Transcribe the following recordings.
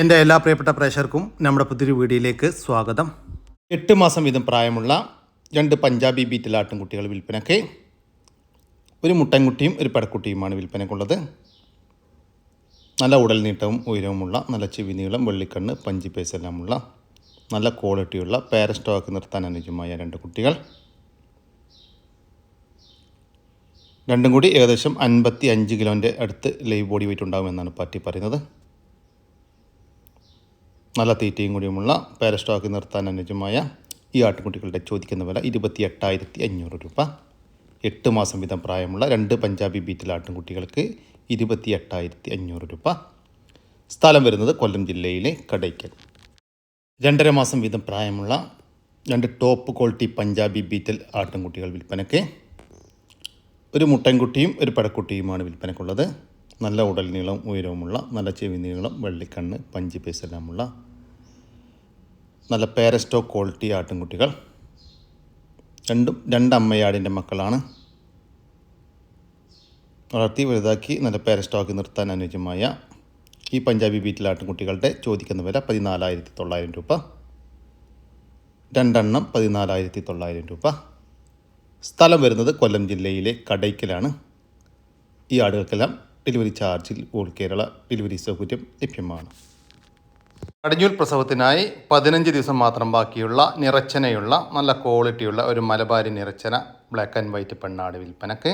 എന്റെ എല്ലാ പ്രിയപ്പെട്ട പ്രേക്ഷകർക്കും നമ്മുടെ പുതിയൊരു വീഡിയോയിലേക്ക് സ്വാഗതം. എട്ട് മാസം വീതം പ്രായമുള്ള രണ്ട് പഞ്ചാബി ബീറ്റിൽ ആട്ടിൻകുട്ടികൾ വിൽപ്പനയ്ക്ക് ഒരു മുട്ടൻകുട്ടിയും ഒരു പെടക്കുട്ടിയുമാണ് വിൽപ്പനയ്ക്കുള്ളത്. നല്ല ഉടൽ നീട്ടവും ഉയരവുമുള്ള നല്ല ചെവി നീളം വെള്ളിക്കണ്ണ് പഞ്ചി പേസെല്ലാമുള്ള നല്ല ക്വാളിറ്റിയുള്ള പേര സ്റ്റോക്ക് നിർത്താൻ അനുയോജ്യമായ രണ്ട് കുട്ടികൾ. രണ്ടും കൂടി ഏകദേശം അൻപത്തി അഞ്ച് കിലോന്റെ അടുത്ത് ലൈവ് ബോഡി വെയിറ്റ് ഉണ്ടാകുമെന്നാണ് പാർട്ടി പറയുന്നത്. നല്ല തീറ്റയും കൂടിയുമുള്ള പാരസ്റ്റോക്ക് നിർത്താൻ അനുയോജ്യമായ ഈ ആട്ടുകുട്ടികളുടെ ചോദിക്കുന്ന വില ഇരുപത്തി എട്ടായിരത്തി അഞ്ഞൂറ് രൂപ. എട്ട് മാസം വീതം പ്രായമുള്ള രണ്ട് പഞ്ചാബി ബീറ്റിൽ ആട്ടിൻകുട്ടികൾക്ക് ഇരുപത്തി എട്ടായിരത്തി അഞ്ഞൂറ് രൂപ. സ്ഥലം വരുന്നത് കൊല്ലം ജില്ലയിലെ കടയ്ക്കൽ. രണ്ടര മാസം വീതം പ്രായമുള്ള രണ്ട് ടോപ്പ് ക്വാളിറ്റി പഞ്ചാബി ബീറ്റൽ ആട്ടിൻകുട്ടികൾ വിൽപ്പനയ്ക്ക് ഒരു മുട്ടൻകുട്ടിയും ഒരു പടക്കുട്ടിയുമാണ് വിൽപ്പനയ്ക്കുള്ളത്. നല്ല ഉടൽ നീളം ഉയരവുമുള്ള നല്ല ചെവി നീളം വെള്ളിക്കണ്ണ് പഞ്ചി പൈസ എല്ലാമുള്ള നല്ല പേരസ്റ്റോ ക്വാളിറ്റി ആട്ടിൻകുട്ടികൾ. രണ്ടും രണ്ട് അമ്മയാടിന്റെ മക്കളാണ്. വളർത്തി വലുതാക്കി നല്ല പേരസ്റ്റോക്ക് നിർത്താൻ അനുയോജ്യമായ ഈ പഞ്ചാബി ബീറ്റിൽ ആട്ടിൻകുട്ടികളുടെ ചോദിക്കുന്ന വില പതിനാലായിരത്തി തൊള്ളായിരം രൂപ. രണ്ടെണ്ണം പതിനാലായിരത്തി തൊള്ളായിരം രൂപ. സ്ഥലം വരുന്നത് കൊല്ലം ജില്ലയിലെ കടയ്ക്കലാണ്. ഈ ആടുകൾക്കെല്ലാം ഡെലിവറി ചാർജിൽ ഓൾ കേരള ഡെലിവറി സൗകര്യം ലഭ്യമാണ്. കടഞ്ഞൂൽ പ്രസവത്തിനായി പതിനഞ്ച് ദിവസം മാത്രം ബാക്കിയുള്ള നിറച്ചനയുള്ള നല്ല ക്വാളിറ്റിയുള്ള ഒരു മലബാരി നിറച്ചന ബ്ലാക്ക് ആൻഡ് വൈറ്റ് പെണ്ണാട് വിൽപ്പനക്ക്.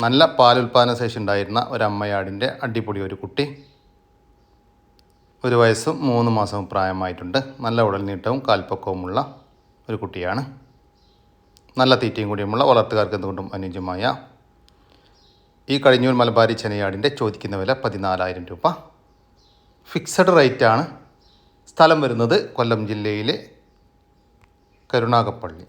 നല്ല പാലുൽപാദന ശേഷി ഉണ്ടായിരുന്ന ഒരു അമ്മയാടിന്റെ അടിപൊളി ഒരു കുട്ടി. ഒരു വയസ്സും മൂന്ന് മാസവും പ്രായമായിട്ടുണ്ട്. നല്ല ഉടൽ നീട്ടവും കാൽപ്പക്കവുമുള്ള ഒരു കുട്ടിയാണ്. നല്ല തീറ്റയും കൂടിയുമുള്ള വളർത്തുകാർക്ക് എന്തുകൊണ്ടും അനുയോജ്യമായ ഈ കഴിഞ്ഞൂർ മലബാരി ചെനയാടിന്റെ ചോദിക്കുന്ന വില പതിനാലായിരം രൂപ. ഫിക്സഡ് റേറ്റാണ് സ്ഥലം വരുന്നത് കൊല്ലം ജില്ലയിലെ കരുണാകപ്പള്ളി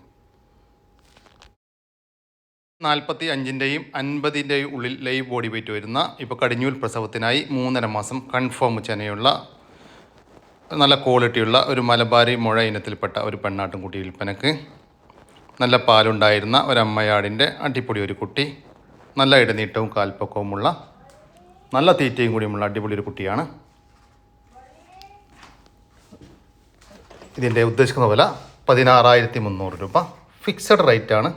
നാൽപ്പത്തി അഞ്ചിന്റെയും അൻപതിന്റെയും ഉള്ളിൽ ലൈവ് ബോഡി വെയിറ്റ് വരുന്ന ഇപ്പോൾ കടിഞ്ഞൂൽ പ്രസവത്തിനായി മൂന്നര മാസം കൺഫേം ചെനയുള്ള നല്ല ക്വാളിറ്റിയുള്ള ഒരു മലബാരി മുഴ ഇനത്തിൽപ്പെട്ട ഒരു പെണ്ണാട്ടുംകുട്ടി വിൽപ്പനക്ക്. നല്ല പാലുണ്ടായിരുന്ന ഒരമ്മയാടിന്റെ അടിപൊളി ഒരു കുട്ടി. നല്ല ഇടനീട്ടവും കാൽപ്പക്കവുമുള്ള നല്ല തീറ്റയും കൂടിയുമുള്ള അടിപൊളി ഒരു കുട്ടിയാണ്. ഇതിന്റെ ഉദ്ദേശിക്കുന്ന വില പതിനാറായിരത്തി മുന്നൂറ് രൂപ. ഫിക്സഡ് റേറ്റാണ്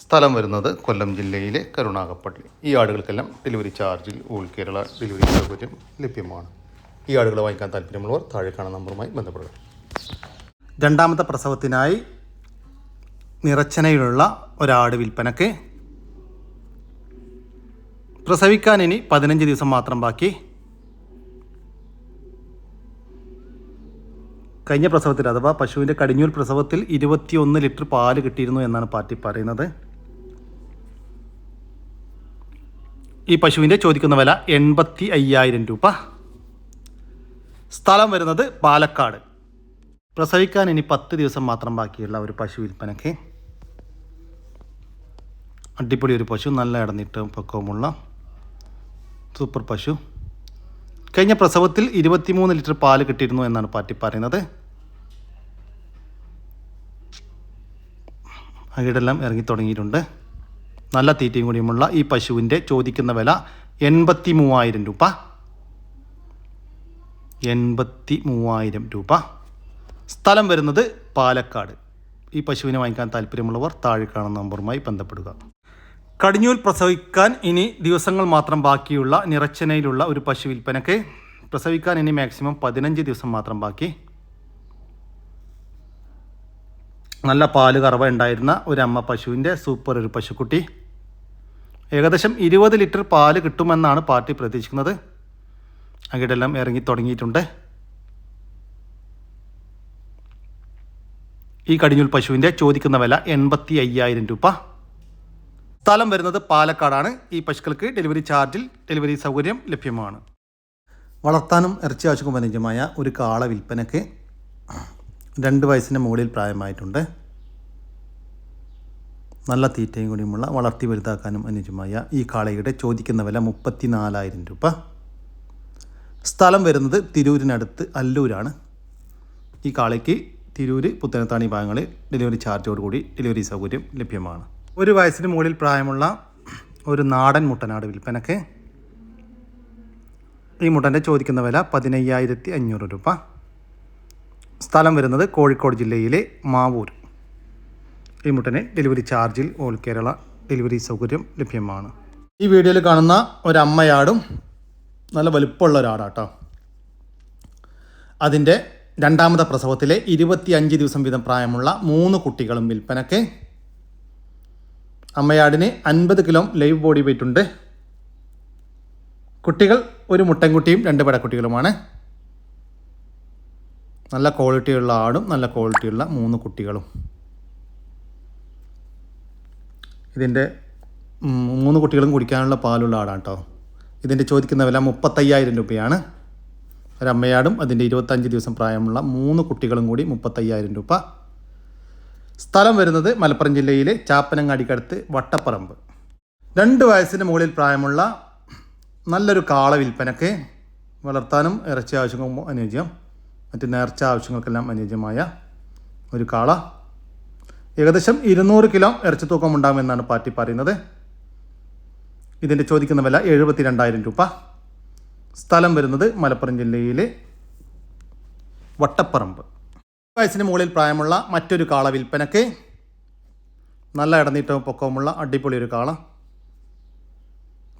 സ്ഥലം വരുന്നത് കൊല്ലം ജില്ലയിലെ കരുണാകപ്പള്ളി ഈ ആടുകൾക്കെല്ലാം ഡെലിവറി ചാർജിൽ ഓൾ കേരള ഡെലിവറി സൗകര്യം ലഭ്യമാണ്. ഈ ആടുകൾ വാങ്ങിക്കാൻ താല്പര്യമുള്ളവർ താഴെ കാണുന്ന നമ്പറുമായി ബന്ധപ്പെടുക. രണ്ടാമത്തെ പ്രസവത്തിനായി നിറച്ചനയിലുള്ള ഒരാട് വിൽപ്പനക്ക് പ്രസവിക്കാൻ ഇനി പതിനഞ്ച് ദിവസം മാത്രം ബാക്കി. കഴിഞ്ഞ പ്രസവത്തിൽ അഥവാ പശുവിന്റെ കടിഞ്ഞൂൽ പ്രസവത്തിൽ ഇരുപത്തിയൊന്ന് ലിറ്റർ പാൽ കിട്ടിയിരുന്നു എന്നാണ് പാർട്ടി പറയുന്നത്. ഈ പശുവിന്റെ ചോദിക്കുന്ന വില എൺപത്തി അയ്യായിരം രൂപ. സ്ഥലം വരുന്നത് പാലക്കാട്. പ്രസവിക്കാൻ ഇനി പത്ത് ദിവസം മാത്രം ബാക്കിയുള്ള ഒരു പശു വിൽപ്പനയ്ക്ക്. അടിപൊളി ഒരു പശു നല്ല ഇടന്നിട്ടും പക്വമുള്ള സൂപ്പർ പശു. കഴിഞ്ഞ പ്രസവത്തിൽ ഇരുപത്തിമൂന്ന് ലിറ്റർ പാൽ കിട്ടിയിരുന്നു എന്നാണ് പാറ്റി പറയുന്നത്. അകിടെല്ലാം ഇറങ്ങി തുടങ്ങിയിട്ടുണ്ട്. നല്ല തീറ്റയും കൂടിയുമുള്ള ഈ പശുവിന്റെ ചോദിക്കുന്ന വില എൺപത്തി മൂവായിരം രൂപ. എൺപത്തി മൂവായിരം രൂപ. സ്ഥലം വരുന്നത് പാലക്കാട്. ഈ പശുവിനെ വാങ്ങിക്കാൻ താല്പര്യമുള്ളവർ താഴെ കാണുന്ന നമ്പറുമായി ബന്ധപ്പെടുക. കടിഞ്ഞൂൽ പ്രസവിക്കാൻ ഇനി ദിവസങ്ങൾ മാത്രം ബാക്കിയുള്ള നിറച്ചനയിലുള്ള ഒരു പശു വിൽപ്പനക്ക് പ്രസവിക്കാൻ ഇനി മാക്സിമം പതിനഞ്ച് ദിവസം മാത്രം ബാക്കി. നല്ല പാൽ കറവ ഉണ്ടായിരുന്ന ഒരു അമ്മ പശുവിന്റെ സൂപ്പർ ഒരു പശുക്കുട്ടി. ഏകദേശം ഇരുപത് ലിറ്റർ പാൽ കിട്ടുമെന്നാണ് പാർട്ടി പ്രതീക്ഷിക്കുന്നത്. അകിടെല്ലാം ഇറങ്ങി തുടങ്ങിയിട്ടുണ്ട്. ഈ കടിഞ്ഞൂൽ പശുവിന്റെ ചോദിക്കുന്ന വില എൺപത്തി അയ്യായിരം രൂപ. സ്ഥലം വരുന്നത് പാലക്കാടാണ്. ഈ പശുക്കൾക്ക് ഡെലിവറി ചാർജിൽ ഡെലിവറി സൗകര്യം ലഭ്യമാണ്. വളർത്താനും ഇറച്ചി ആവശ്യക്കും അനുജമായ ഒരു കാള വിൽപ്പനയ്ക്ക് രണ്ട് വയസ്സിന് മുകളിൽ പ്രായമായിട്ടുണ്ട്. നല്ല തീറ്റയും കൂടിയുമുള്ള വളർത്തി വലുതാക്കാനും അനുജമായ ഈ കാളയുടെ ചോദിക്കുന്ന വില മുപ്പത്തി നാലായിരം രൂപ. സ്ഥലം വരുന്നത് തിരൂരിനടുത്ത് അല്ലൂരാണ്. ഈ കാളയ്ക്ക് തിരൂർ പുത്തനത്താണി ഭാഗങ്ങളിൽ ഡെലിവറി ചാർജോടുകൂടി ഡെലിവറി സൗകര്യം ലഭ്യമാണ്. ഒരു വയസ്സിന് മുകളിൽ പ്രായമുള്ള ഒരു നാടൻ മുട്ടനാട് വിൽപ്പനക്ക് ഈ മുട്ടന്റെ ചോദിക്കുന്ന വില പതിനയ്യായിരത്തി അഞ്ഞൂറ് രൂപ. സ്ഥലം വരുന്നത് കോഴിക്കോട് ജില്ലയിലെ മാവൂർ. ഈ മുട്ടന് ഡെലിവറി ചാർജിൽ ഓൾ കേരള ഡെലിവറി സൗകര്യം ലഭ്യമാണ്. ഈ വീഡിയോയിൽ കാണുന്ന ഒരമ്മയാടും നല്ല വലുപ്പമുള്ള ഒരാടാട്ടോ. അതിന്റെ രണ്ടാമത്തെ പ്രസവത്തിലെ ഇരുപത്തി അഞ്ച് ദിവസം വീതം പ്രായമുള്ള മൂന്ന് കുട്ടികളും വിൽപ്പനക്ക് അമ്മയാടിന് അൻപത് കിലോ ലൈവ് ബോഡി വെയിറ്റ് ഉണ്ട്. കുട്ടികൾ ഒരു മുട്ടൻകുട്ടിയും രണ്ട് പടക്കുട്ടികളുമാണ്. നല്ല ക്വാളിറ്റിയുള്ള ആടും നല്ല ക്വാളിറ്റിയുള്ള മൂന്ന് കുട്ടികളും. ഇതിന്റെ മൂന്ന് കുട്ടികളും കുടിക്കാനുള്ള പാലുള്ള ആടാണ് കേട്ടോ ഇതിന്റെ ചോദിക്കുന്ന വില മുപ്പത്തയ്യായിരം രൂപയാണ്. ഒരമ്മയാടും അതിന്റെ ഇരുപത്തഞ്ച് ദിവസം പ്രായമുള്ള മൂന്ന് കുട്ടികളും കൂടി മുപ്പത്തയ്യായിരം രൂപ സ്ഥലം വരുന്നത് മലപ്പുറം ജില്ലയിലെ ചാപ്പനങ്ങാടിക്കടുത്ത് വട്ടപ്പറമ്പ്. രണ്ട് വയസ്സിന് മുകളിൽ പ്രായമുള്ള നല്ലൊരു കാള വിൽപ്പനക്ക് വളർത്താനും ഇറച്ചി ആവശ്യങ്ങൾക്കും അനുയോജ്യം മറ്റ് നേർച്ച ആവശ്യങ്ങൾക്കെല്ലാം അനുയോജ്യമായ ഒരു കാള. ഏകദേശം ഇരുന്നൂറ് കിലോ ഇറച്ചി തൂക്കം ഉണ്ടാകുമെന്നാണ് പാർട്ടി പറയുന്നത്. ഇതിന്റെ ചോദിക്കുന്ന വില എഴുപത്തി രണ്ടായിരം രൂപ. സ്ഥലം വരുന്നത് മലപ്പുറം ജില്ലയിലെ വട്ടപ്പറമ്പ്. വയസ്സിന് മുകളിൽ പ്രായമുള്ള മറ്റൊരു കാള വിൽപ്പനക്ക് നല്ല ഇടനീട്ടവും പൊക്കവുമുള്ള അടിപൊളി ഒരു കാള.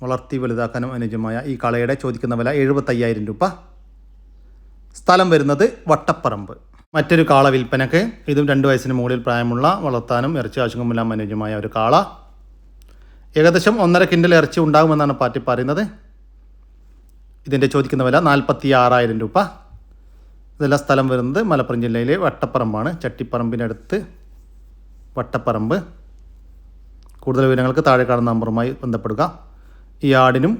വളർത്തി വലുതാക്കാനും അനുജമായ ഈ കാളയുടെ ചോദിക്കുന്ന വില എഴുപത്തയ്യായിരം രൂപ. സ്ഥലം വരുന്നത് വട്ടപ്പറമ്പ്. മറ്റൊരു കാള വിൽപ്പനക്ക് ഇതും രണ്ട് വയസ്സിന് മുകളിൽ പ്രായമുള്ള വളർത്താനും ഇറച്ചി ആശങ്കമെല്ലാം അനുജമായ ഒരു കാള. ഏകദേശം ഒന്നര കിൻഡൽ ഇറച്ചി ഉണ്ടാകുമെന്നാണ് പാർട്ടി പറയുന്നത്. ഇതിന്റെ ചോദിക്കുന്ന വില നാൽപ്പത്തി ആറായിരം രൂപ. ഇതെല്ലാം സ്ഥലം വരുന്നത് മലപ്പുറം ജില്ലയിലെ വട്ടപ്പറമ്പാണ്. ചട്ടിപ്പറമ്പിനടുത്ത് വട്ടപ്പറമ്പ്. കൂടുതൽ വിവരങ്ങൾക്ക് താഴെ കാണുന്ന നമ്പറുമായി ബന്ധപ്പെടുക. ഈ ആടിനും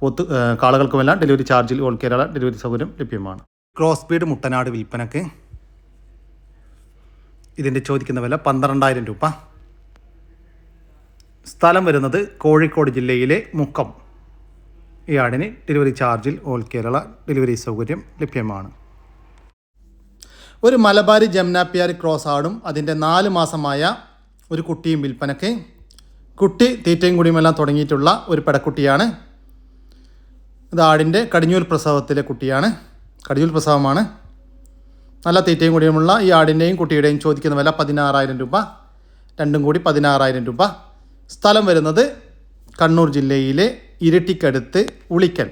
പോത്ത് കാളകൾക്കുമെല്ലാം ഡെലിവറി ചാർജിൽ ഓൾ കേരള ഡെലിവറി സൗകര്യം ലഭ്യമാണ്. ക്രോസ് ബീഡ് മുട്ടനാട് വിൽപ്പനക്ക് ഇതിന്റെ ചോദിക്കുന്ന വില പന്ത്രണ്ടായിരം രൂപ. സ്ഥലം വരുന്നത് കോഴിക്കോട് ജില്ലയിലെ മുക്കം. ഈ ആടിന് ഡെലിവറി ചാർജിൽ ഓൾ കേരള ഡെലിവറി സൗകര്യം ലഭ്യമാണ്. ഒരു മലബാരി ജംനാപ്പിയാർ ക്രോസ് ആടും. അതിന്റെ നാല് മാസമായ ഒരു കുട്ടിയും വിൽപ്പനയ്ക്ക് കുട്ടി തീറ്റയും കുടിയുമെല്ലാം തുടങ്ങിയിട്ടുള്ള ഒരു പെടക്കുട്ടിയാണ്. ഇത് ആടിന്റെ കടിഞ്ഞൂൽ പ്രസവത്തിലെ കുട്ടിയാണ്. കടിഞ്ഞൂൽ പ്രസവമാണ്. നല്ല തീറ്റയും കുടിയുമുള്ള ഈ ആടിന്റെയും കുട്ടിയുടെയും ചോദിക്കുന്ന വില പതിനാറായിരം രൂപ. രണ്ടും കൂടി പതിനാറായിരം രൂപ. സ്ഥലം വരുന്നത് കണ്ണൂർ ജില്ലയിലെ ഇരട്ടിക്കടുത്ത് ഉളിക്കൽ.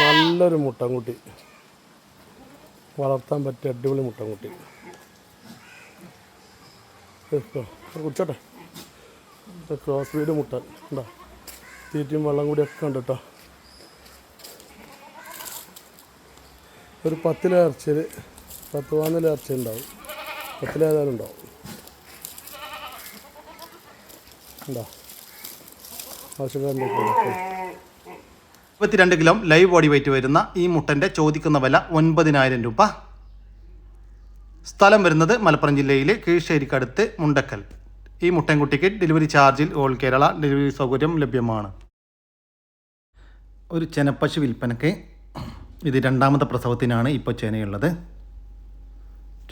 നല്ലൊരു മുട്ടൻകുട്ടി. വളർത്താൻ പറ്റിയ അടിപൊളി മുട്ടൻകുട്ടി കുട്ടി. കുടിച്ചോട്ടെ. ക്രോസ് വീട് മുട്ട. എന്താ തീറ്റയും വെള്ളം കൂടിയൊക്കെ ഉണ്ട് കേട്ടോ. ഒരു പത്തിലെ ഇറച്ചിയിൽ പത്ത് പതിനാല് ഇറച്ചി ഉണ്ടാവും. പത്തിലേതായാലും ഉണ്ടാവും. ഉണ്ടോ ആവശ്യക്കാരുണ്ട് ഇരുപത്തിരണ്ട് കിലോ ലൈവ് ബോഡി വെയിറ്റ് വരുന്ന ഈ മുട്ടന്റെ ചോദിക്കുന്ന വില ഒൻപതിനായിരം രൂപ. സ്ഥലം വരുന്നത് മലപ്പുറം ജില്ലയിലെ കീഴ്ശ്ശേരിക്കടുത്ത് മുണ്ടക്കൽ. ഈ മുട്ടൻകുട്ടിക്ക് ഡെലിവറി ചാർജിൽ ഓൾ കേരള ഡെലിവറി സൗകര്യം ലഭ്യമാണ്. ഒരു ചെനപ്പശു വിൽപ്പനയ്ക്ക് ഇത് രണ്ടാമത്തെ പ്രസവത്തിനാണ് ഇപ്പോൾ ചെനയുള്ളത്.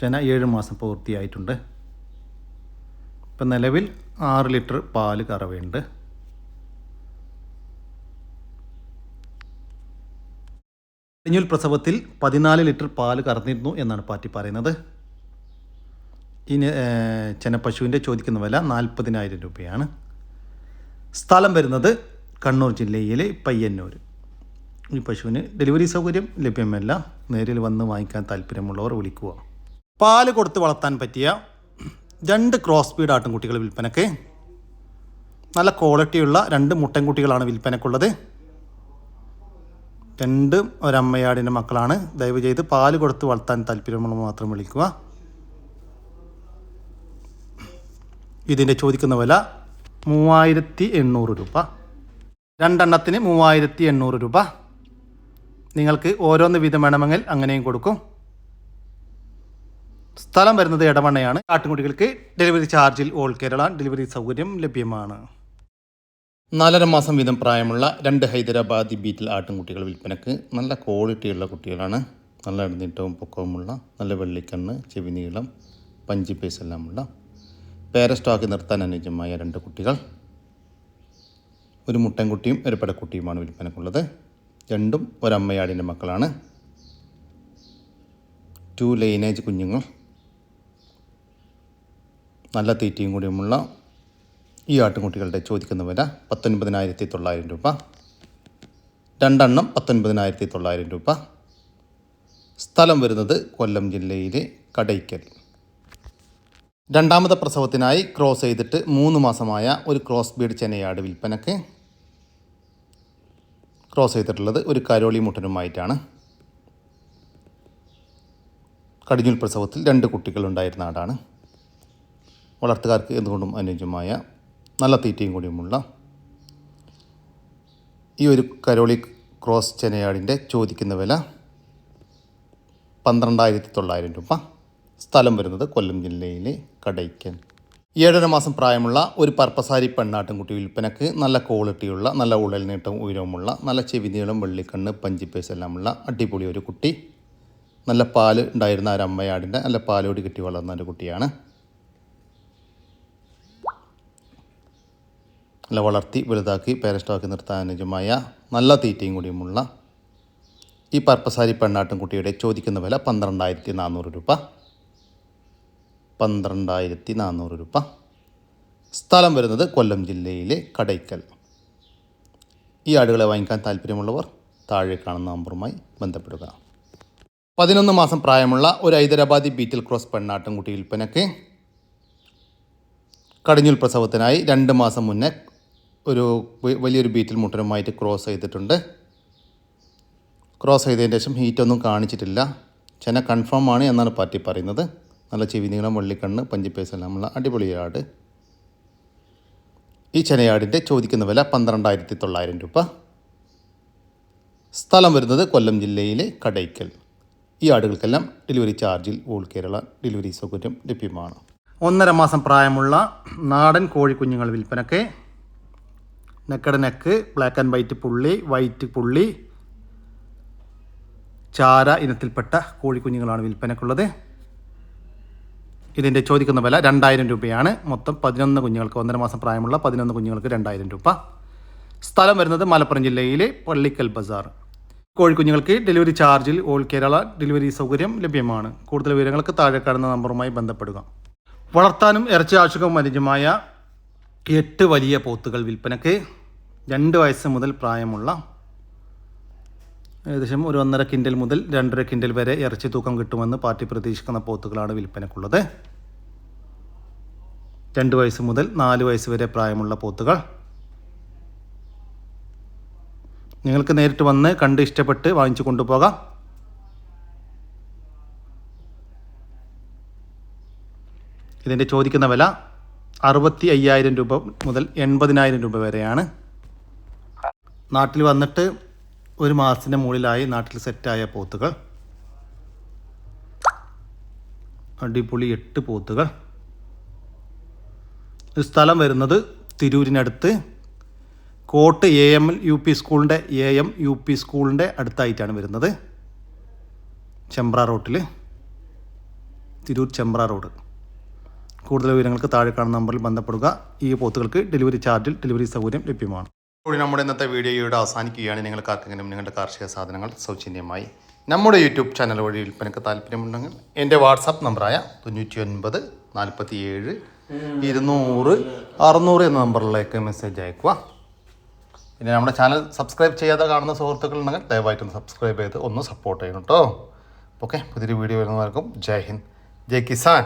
ചെന ഏഴ് മാസം പൂർത്തിയായിട്ടുണ്ട്. ഇപ്പം നിലവിൽ ആറ് ലിറ്റർ പാൽ കറവയുണ്ട്. കഴിഞ്ഞൂൽ പ്രസവത്തിൽ പതിനാല് ലിറ്റർ പാൽ കറന്നിരുന്നു എന്നാണ് പാർട്ടി പറയുന്നത്. ഇനി ചെനപ്പശുവിന്റെ ചോദിക്കുന്ന വില നാൽപ്പതിനായിരം രൂപയാണ്. സ്ഥലം വരുന്നത് കണ്ണൂർ ജില്ലയിലെ പയ്യന്നൂർ ഈ പശുവിന് ഡെലിവറി സൗകര്യം ലഭ്യമല്ല. നേരിൽ വന്ന് വാങ്ങിക്കാൻ താല്പര്യമുള്ളവർ വിളിക്കുക. പാൽ കൊടുത്ത് വളർത്താൻ പറ്റിയ രണ്ട് ക്രോസ് ബീഡ് ആട്ടിൻകുട്ടികൾ വിൽപ്പനക്ക്. നല്ല ക്വാളിറ്റിയുള്ള രണ്ട് മുട്ടൻകുട്ടികളാണ് വിൽപ്പനക്കുള്ളത്. രണ്ടും ഒരമ്മയാടിന്റെ മക്കളാണ്. ദയവ് ചെയ്ത് പാൽ കൊടുത്ത് വളർത്താൻ താല്പര്യമുള്ള മാത്രം വിളിക്കുക. ഇതിന്റെ ചോദിക്കുന്ന വില മൂവായിരത്തി എണ്ണൂറ് രൂപ. രണ്ടെണ്ണത്തിന് മൂവായിരത്തി എണ്ണൂറ് രൂപ. നിങ്ങൾക്ക് ഓരോന്ന് വീതം വേണമെങ്കിൽ അങ്ങനെയും കൊടുക്കും. സ്ഥലം വരുന്നത് ഇടവണ്ണയാണ് കാട്ടുകുടികൾക്ക് ഡെലിവറി ചാർജിൽ ഓൾ കേരള ഡെലിവറി സൗകര്യം ലഭ്യമാണ്. നാലര മാസം വീതം പ്രായമുള്ള രണ്ട് ഹൈദരാബാദി ബീറ്റിൽ ആട്ടിൻകുട്ടികൾ വിൽപ്പനക്ക് നല്ല ക്വാളിറ്റിയുള്ള കുട്ടികളാണ്. നല്ല ഇടനീട്ടവും പൊക്കവുമുള്ള നല്ല വെള്ളിക്കണ്ണ് ചെവി നീളം പഞ്ചി പേസ് എല്ലാമുള്ള പേര സ്റ്റോക്ക് നിർത്താൻ അനുയോജ്യമായ രണ്ട് കുട്ടികൾ. ഒരു മുട്ടൻകുട്ടിയും ഒരു പെടക്കുട്ടിയുമാണ് വിൽപ്പനക്കുള്ളത്. രണ്ടും ഒരമ്മയാടിന്റെ മക്കളാണ്. ടു ലൈനേജ് കുഞ്ഞുങ്ങൾ. നല്ല തീറ്റയും കൂടിയുമുള്ള ഈ ആട്ടുംകുട്ടികളുടെ ചോദിക്കുന്ന വില പത്തൊൻപതിനായിരത്തി തൊള്ളായിരം രൂപ. രണ്ടെണ്ണം പത്തൊൻപതിനായിരത്തി തൊള്ളായിരം രൂപ. സ്ഥലം വരുന്നത് കൊല്ലം ജില്ലയിലെ കടയ്ക്കൽ. രണ്ടാമത്തെ പ്രസവത്തിനായി ക്രോസ് ചെയ്തിട്ട് മൂന്ന് മാസമായ ഒരു ക്രോസ് ബീഡ് ചെനയാട് വിൽപ്പനക്ക് ക്രോസ് ചെയ്തിട്ടുള്ളത് ഒരു കരോളി മുട്ടനുമായിട്ടാണ്. കടിഞ്ഞുൽ പ്രസവത്തിൽ രണ്ട് കുട്ടികളുണ്ടായിരുന്ന ആടാണ്. വളർത്തുകാർക്ക് എന്തുകൊണ്ടും അനുയോജ്യമായ നല്ല തീറ്റയും കൂടിയുമുള്ള ഈ ഒരു കരോളി ക്രോസ് ചെനയാടിന്റെ ചോദിക്കുന്ന വില പന്ത്രണ്ടായിരത്തി തൊള്ളായിരം രൂപ. സ്ഥലം വരുന്നത് കൊല്ലം ജില്ലയിലെ കടയ്ക്കൽ. ഏഴര മാസം പ്രായമുള്ള ഒരു പർപ്പസാരി പെണ്ണാട്ടിൻകുട്ടി വിൽപ്പനക്ക് നല്ല ക്വാളിറ്റിയുള്ള നല്ല ഉടൽ നീട്ടവും ഉയരവുമുള്ള നല്ല ചെവി നീളം വെള്ളിക്കണ്ണ് പഞ്ചിപ്പേസ് എല്ലാമുള്ള അടിപൊളി ഒരു കുട്ടി. നല്ല പാൽ ഉണ്ടായിരുന്ന ഒരു അമ്മയാടിന്റെ നല്ല പാലോടി കിട്ടി വളർന്ന ഒരു കുട്ടിയാണ്. നല്ല വളർത്തി വലുതാക്കി പേരസ്റ്റാക്കി നിർത്താൻ അനുജമായ നല്ല തീറ്റയും കൂടിയുമുള്ള ഈ പർപ്പസാരി പെണ്ണാട്ടും കുട്ടിയുടെ ചോദിക്കുന്ന വില പന്ത്രണ്ടായിരത്തി നാനൂറ് രൂപ. പന്ത്രണ്ടായിരത്തി നാനൂറ് രൂപ. സ്ഥലം വരുന്നത് കൊല്ലം ജില്ലയിലെ കടയ്ക്കൽ. ഈ ആടുകളെ വാങ്ങിക്കാൻ താല്പര്യമുള്ളവർ താഴെ കാണുന്ന നമ്പറുമായി ബന്ധപ്പെടുക. പതിനൊന്ന് മാസം പ്രായമുള്ള ഒരു ഹൈദരാബാദി ബീറ്റിൽ ക്രോസ് പെണ്ണാട്ടും കുട്ടി വിൽപ്പനയ്ക്ക് കടിഞ്ഞുൽ പ്രസവത്തിനായി രണ്ട് മാസം മുന്നേ ഒരു വലിയൊരു ബീറ്റിൽ മുട്ടനുമായിട്ട് ക്രോസ് ചെയ്തിട്ടുണ്ട്. ക്രോസ് ചെയ്തതിന് ശേഷം ഹീറ്റൊന്നും കാണിച്ചിട്ടില്ല. ചെന കൺഫേം ആണ് എന്നാണ് പാർട്ടി പറയുന്നത്. നല്ല ചെവി നീളം വള്ളിക്കണ്ണ് പഞ്ചിപ്പേസെല്ലാമുള്ള അടിപൊളി ആട് ഈ ചെനയാടിന്റെ ചോദിക്കുന്ന വില പന്ത്രണ്ടായിരത്തി തൊള്ളായിരം രൂപ. സ്ഥലം വരുന്നത് കൊല്ലം ജില്ലയിലെ കടയ്ക്കൽ. ഈ ആടുകൾക്കെല്ലാം ഡെലിവറി ചാർജിൽ ഓൾ കേരള ഡെലിവറി സൗകര്യം ലഭ്യമാണ്. ഒന്നര മാസം പ്രായമുള്ള നാടൻ കോഴിക്കുഞ്ഞുങ്ങൾ വിൽപ്പനക്ക് naked neck black and white പുള്ളി വൈറ്റ് പുള്ളി. ചാര ഇനത്തിൽപ്പെട്ട കോഴിക്കുഞ്ഞുങ്ങളാണ് വിൽപ്പനക്കുള്ളത്. ഇതിന്റെ ചോദിക്കുന്ന വില രണ്ടായിരം രൂപയാണ്. മൊത്തം പതിനൊന്ന് കുഞ്ഞുങ്ങൾക്ക് ഒന്നര മാസം പ്രായമുള്ള പതിനൊന്ന് കുഞ്ഞുങ്ങൾക്ക് രണ്ടായിരം രൂപ. സ്ഥലം വരുന്നത് മലപ്പുറം ജില്ലയിലെ പള്ളിക്കൽ ബസാർ. കോഴിക്കുഞ്ഞുങ്ങൾക്ക് ഡെലിവറി ചാർജിൽ ഓൾ കേരള ഡെലിവറി സൗകര്യം ലഭ്യമാണ്. കൂടുതൽ വിവരങ്ങൾക്ക് താഴെ കാണുന്ന നമ്പറുമായി ബന്ധപ്പെടുക. വളർത്താനും ഇറച്ചി ആവശ്യവും അനുജമായ എട്ട് വലിയ പോത്തുകൾ വിൽപ്പനക്ക് രണ്ട് വയസ്സ് മുതൽ പ്രായമുള്ള ഏകദേശം ഒരു ഒന്നര കിൻഡൽ മുതൽ രണ്ടര കിൻഡൽ വരെ ഇറച്ചി തൂക്കം കിട്ടുമെന്ന് പാർട്ടി പ്രതീക്ഷിക്കുന്ന പോത്തുകളാണ് വിൽപ്പനക്കുള്ളത്. രണ്ട് വയസ്സ് മുതൽ നാല് വയസ്സ് വരെ പ്രായമുള്ള പോത്തുകൾ. നിങ്ങൾക്ക് നേരിട്ട് വന്ന് കണ്ട് ഇഷ്ടപ്പെട്ട് വാങ്ങിച്ചു കൊണ്ടുപോകാം. ഇതിന്റെ ചോദിക്കുന്ന വില അറുപത്തി അയ്യായിരം രൂപ മുതൽ എൺപതിനായിരം രൂപ വരെയാണ്. നാട്ടിൽ വന്നിട്ട് ഒരു മാസത്തിന്റെ മുകളിലായി നാട്ടിൽ സെറ്റായ പോത്തുകൾ. അടിപൊളി എട്ട് പോത്തുകൾ. സ്ഥലം വരുന്നത് തിരൂരിനടുത്ത്. Kott A M U P സ്കൂളിന്റെ എ എം യു പി സ്കൂളിന്റെ അടുത്തായിട്ടാണ് വരുന്നത്. ചെമ്പ്ര റോട്ടിൽ തിരൂർ ചെമ്പ്ര റോഡ്. കൂടുതൽ വിവരങ്ങൾക്ക് താഴെ കാണുന്ന നമ്പറിൽ ബന്ധപ്പെടുക. ഈ പോത്തുകൾക്ക് ഡെലിവറി ചാർജിൽ ഡെലിവറി സൗകര്യം ലഭ്യമാണ്. കൂടി നമ്മുടെ ഇന്നത്തെ വീഡിയോയുടെ അവസാനിക്കുകയാണ്. നിങ്ങൾക്ക് ആർക്കെങ്കിലും നിങ്ങളുടെ കാർഷിക സാധനങ്ങൾ സൗജന്യമായി നമ്മുടെ യൂട്യൂബ് ചാനൽ വഴി വിൽപ്പനയ്ക്ക് താല്പര്യമുണ്ടെങ്കിൽ എന്റെ വാട്സാപ്പ് നമ്പറായ തൊണ്ണൂറ്റി ഒൻപത് നാൽപ്പത്തി ഏഴ് ഇരുന്നൂറ് അറുന്നൂറ് എന്ന നമ്പറിലേക്ക് മെസ്സേജ് അയക്കുക പിന്നെ നമ്മുടെ ചാനൽ സബ്സ്ക്രൈബ് ചെയ്യാതെ കാണുന്ന സുഹൃത്തുക്കളുണ്ടെങ്കിൽ ദയവായിട്ടൊന്ന് സബ്സ്ക്രൈബ് ചെയ്ത് ഒന്ന് സപ്പോർട്ട് ചെയ്യണം കേട്ടോ. ഓക്കെ പുതിയൊരു വീഡിയോ വരുന്നവർക്കും ജയ് ഹിന്ദ്. ജയ് കിസാൻ.